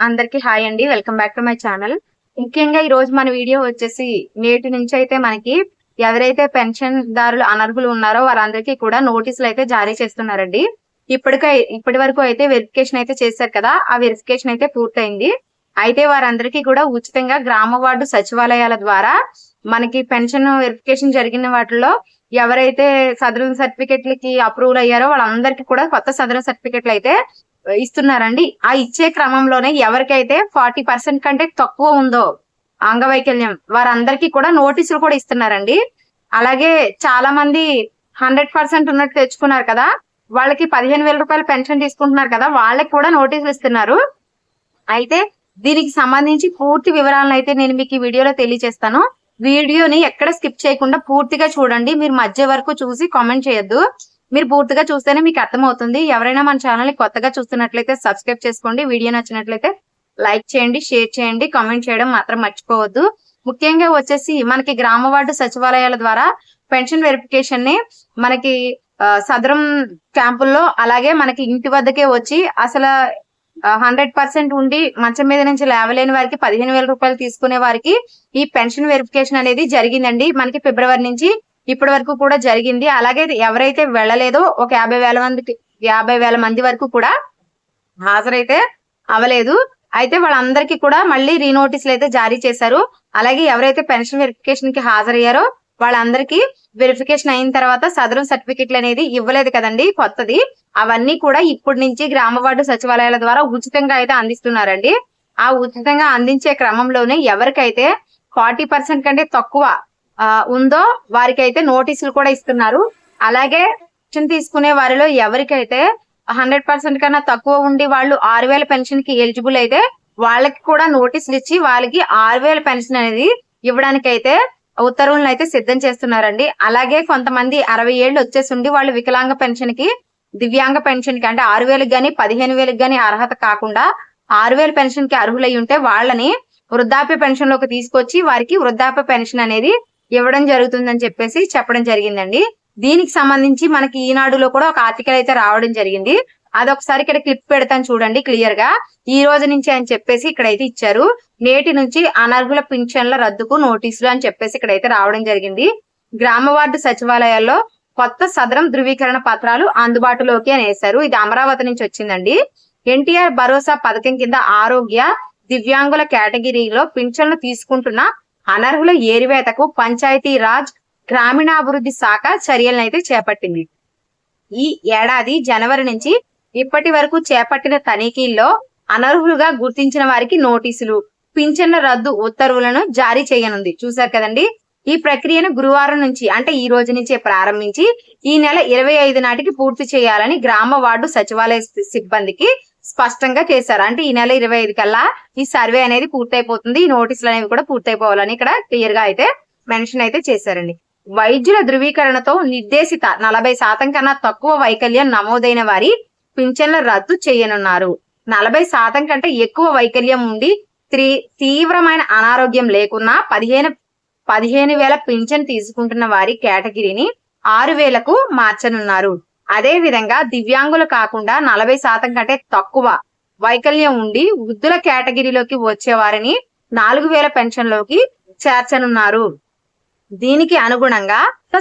అందరికి హాయ్ అండి. Welcome back to my channel. ముఖ్యంగా ఈ రోజు మన వీడియో వచ్చేసి నేటి నుంచి అయితే మనకి ఎవరైతే పెన్షన్ దారులు అనర్హులు ఉన్నారో వారందరికీ కూడా నోటీసులు అయితే జారీ చేస్తున్నారండి. ఇప్పటికై ఇప్పటి వరకు అయితే వెరిఫికేషన్ అయితే చేశారు కదా ఆ వెరిఫికేషన్ అయితే పూర్తయింది. అయితే వారందరికీ కూడా ఉచితంగా గ్రామ వార్డు సచివాలయాల ద్వారా మనకి పెన్షన్ వెరిఫికేషన్ జరిగిన వాటిలో ఎవరైతే సదరన్ సర్టిఫికెట్లకి అప్రూవల్ అయ్యారో వాళ్ళందరికీ కూడా కొత్త సదరన్ సర్టిఫికెట్లు అయితే ఇస్తున్నారండి. ఆ ఇచ్చే క్రమంలోనే ఎవరికైతే ఫార్టీ పర్సెంట్ కంటే తక్కువ ఉందో అంగవైకల్యం వారందరికీ కూడా నోటీసులు కూడా ఇస్తున్నారండి. అలాగే చాలా మంది హండ్రెడ్ పర్సెంట్ ఉన్నట్టు తెచ్చుకున్నారు కదా వాళ్ళకి పదిహేను వేల రూపాయలు పెన్షన్ తీసుకుంటున్నారు కదా వాళ్ళకి కూడా నోటీసులు ఇస్తున్నారు. అయితే దీనికి సంబంధించి పూర్తి వివరాలను అయితే నేను మీకు ఈ వీడియోలో తెలియజేస్తాను. వీడియోని ఎక్కడ స్కిప్ చేయకుండా పూర్తిగా చూడండి. మీరు మధ్య వరకు చూసి కామెంట్ చేయొద్దు. మీరు పూర్తిగా చూస్తేనే మీకు అర్థమవుతుంది. ఎవరైనా మన ఛానల్ని కొత్తగా చూస్తున్నట్లయితే సబ్స్క్రైబ్ చేసుకోండి. వీడియో నచ్చినట్లయితే లైక్ చేయండి షేర్ చేయండి కామెంట్ చేయడం మాత్రం మర్చిపోవద్దు. ముఖ్యంగా వచ్చేసి మనకి గ్రామ వార్డు సచివాలయాల ద్వారా పెన్షన్ వెరిఫికేషన్ని మనకి సదరం క్యాంపుల్లో అలాగే మనకి ఇంటి వద్దకే వచ్చి అసలు హండ్రెడ్ పర్సెంట్ ఉండి మంచం మీద నుంచి లేవలేని వారికి పదిహేను వేల రూపాయలు తీసుకునే వారికి ఈ పెన్షన్ వెరిఫికేషన్ అనేది జరిగిందండి. మనకి ఫిబ్రవరి నుంచి ఇప్పటి వరకు కూడా జరిగింది. అలాగే ఎవరైతే వెళ్ళలేదో ఒక యాభై వేల మంది యాభై వేల మంది వరకు కూడా హాజరైతే అవలేదు. అయితే వాళ్ళందరికీ కూడా మళ్ళీ రీనోటీసులు అయితే జారీ చేశారు. అలాగే ఎవరైతే పెన్షన్ వెరిఫికేషన్కి హాజరయ్యారో వాళ్ళందరికీ వెరిఫికేషన్ అయిన తర్వాత సదరం సర్టిఫికెట్లు అనేది ఇవ్వలేదు కదండి కొత్తది. అవన్నీ కూడా ఇప్పటి నుంచి గ్రామ వార్డు సచివాలయాల ద్వారా ఉచితంగా అయితే అందిస్తున్నారండి. ఆ ఉచితంగా అందించే క్రమంలోనే ఎవరికైతే ఫార్టీ పర్సెంట్ కంటే తక్కువ ఉందో వారికి అయితే నోటీసులు కూడా ఇస్తున్నారు. అలాగే పెన్షన్ తీసుకునే వారిలో ఎవరికైతే హండ్రెడ్ పర్సెంట్ కన్నా తక్కువ ఉండి వాళ్ళు ఆరు వేల పెన్షన్కి ఎలిజిబుల్ అయితే వాళ్ళకి కూడా నోటీసులు ఇచ్చి వాళ్ళకి ఆరు వేల పెన్షన్ అనేది ఇవ్వడానికి అయితే ఉత్తర్వులను అయితే సిద్ధం చేస్తున్నారండి. అలాగే కొంతమంది అరవై ఏళ్ళు వచ్చేసి ఉండి వాళ్ళు వికలాంగ పెన్షన్కి దివ్యాంగ పెన్షన్కి అంటే ఆరు వేలకు గానీ పదిహేను వేలకు గానీ అర్హత కాకుండా ఆరు వేల పెన్షన్కి అర్హులై ఉంటే వాళ్ళని వృద్ధాప్య పెన్షన్లోకి తీసుకొచ్చి వారికి వృద్ధాప్య పెన్షన్ అనేది ఇవ్వడం జరుగుతుందని చెప్పేసి చెప్పడం జరిగిందండి. దీనికి సంబంధించి మనకి ఈనాడులో కూడా ఒక ఆర్టికల్ అయితే రావడం జరిగింది. అదొకసారి ఇక్కడ క్లిప్ పెడతాను చూడండి క్లియర్గా. ఈ రోజు నుంచి అని చెప్పేసి ఇక్కడైతే ఇచ్చారు. నేటి నుంచి అనర్హుల పింఛన్ల రద్దుకు నోటీసులు అని చెప్పేసి ఇక్కడైతే రావడం జరిగింది. గ్రామ వార్డు సచివాలయాల్లో కొత్త సదరం ధృవీకరణ పత్రాలు అందుబాటులోకి అని వేశారు. ఇది అమరావతి నుంచి వచ్చిందండి. ఎన్టీఆర్ భరోసా పథకం కింద ఆరోగ్య దివ్యాంగుల కేటగిరీలో పింఛన్లు తీసుకుంటున్న అనర్హుల ఏరివేతకు పంచాయతీ రాజ్ గ్రామీణాభివృద్ధి శాఖ చర్యలనైతే చేపట్టింది. ఈ ఏడాది జనవరి నుంచి ఇప్పటి వరకు చేపట్టిన తనిఖీల్లో అనర్హులుగా గుర్తించిన వారికి నోటీసులు పింఛన్ల రద్దు ఉత్తర్వులను జారీ చేయనుంది. చూశారు కదండి? ఈ ప్రక్రియను గురువారం నుంచి అంటే ఈ రోజు నుంచే ప్రారంభించి ఈ నెల ఇరవై ఐదు నాటికి పూర్తి చేయాలని గ్రామ వార్డు సచివాలయ సిబ్బందికి స్పష్టంగా చేశారు. అంటే ఈ నెల ఇరవై ఐదు కల్లా ఈ సర్వే అనేది పూర్తయిపోతుంది. ఈ నోటీసులు అనేవి కూడా పూర్తయిపోవాలని ఇక్కడ క్లియర్గా అయితే మెన్షన్ అయితే చేశారండి. వైద్యుల ధృవీకరణతో నిర్దేశిత నలభై శాతం కన్నా తక్కువ వైకల్యం నమోదైన వారి పింఛన్ల రద్దు చేయనున్నారు. నలభై శాతం కంటే ఎక్కువ వైకల్యం ఉండి తీవ్రమైన అనారోగ్యం లేకున్నా పదిహేను పదిహేను వేల పింఛన్ తీసుకుంటున్న వారి కేటగిరీని ఆరు వేలకు మార్చనున్నారు. అదే విధంగా దివ్యాంగులు కాకుండా నలభై శాతం కంటే తక్కువ వైకల్యం ఉండి వృద్ధుల కేటగిరీలోకి వచ్చే వారిని నాలుగు వేల పెన్షన్లోకి చేర్చనున్నారు. దీనికి అనుగుణంగా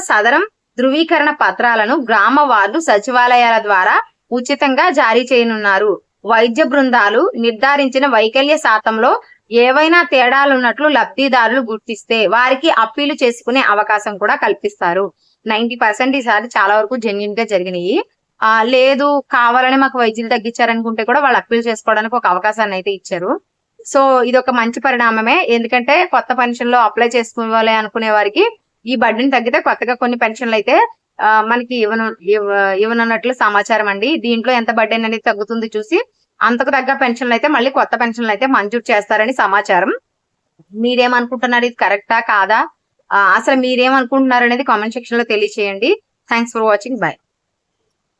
సదరం ధృవీకరణ పత్రాలను గ్రామ వార్డు సచివాలయాల ద్వారా ఉచితంగా జారీ చేయనున్నారు. వైద్య బృందాలు నిర్ధారించిన వైకల్య శాతంలో ఏవైనా తేడాలున్నట్లు లబ్ధిదారులు గుర్తిస్తే వారికి అప్పీలు చేసుకునే అవకాశం కూడా కల్పిస్తారు. నైన్టీ పర్సెంట్ ఈసారి చాలా వరకు జెన్యున్గా జరిగినాయి. ఆ లేదు కావాలని మాకు వైద్యులు తగ్గించారనుకుంటే కూడా వాళ్ళు అప్పీల్ చేసుకోవడానికి ఒక అవకాశాన్ని అయితే ఇచ్చారు. సో ఇది ఒక మంచి పరిణామమే. ఎందుకంటే కొత్త పెన్షన్లో అప్లై చేసుకోవాలి అనుకునే వారికి ఈ బడ్డీని తగ్గితే కొత్తగా కొన్ని పెన్షన్లు అయితే మనకి ఇవ్వను ఇవ్వనున్నట్లు సమాచారం అండి. దీంట్లో ఎంత బడ్డీ అనేది తగ్గుతుంది చూసి అంతకు తగ్గ పెన్షన్లు అయితే మళ్ళీ కొత్త పెన్షన్లు అయితే మంజూరు చేస్తారని సమాచారం. మీరేమనుకుంటున్నారు? ఇది కరెక్టా కాదా? అసలు మీరేమనుకుంటున్నారు అనేది కామెంట్ సెక్షన్లో తెలియచేయండి. Thanks for watching bye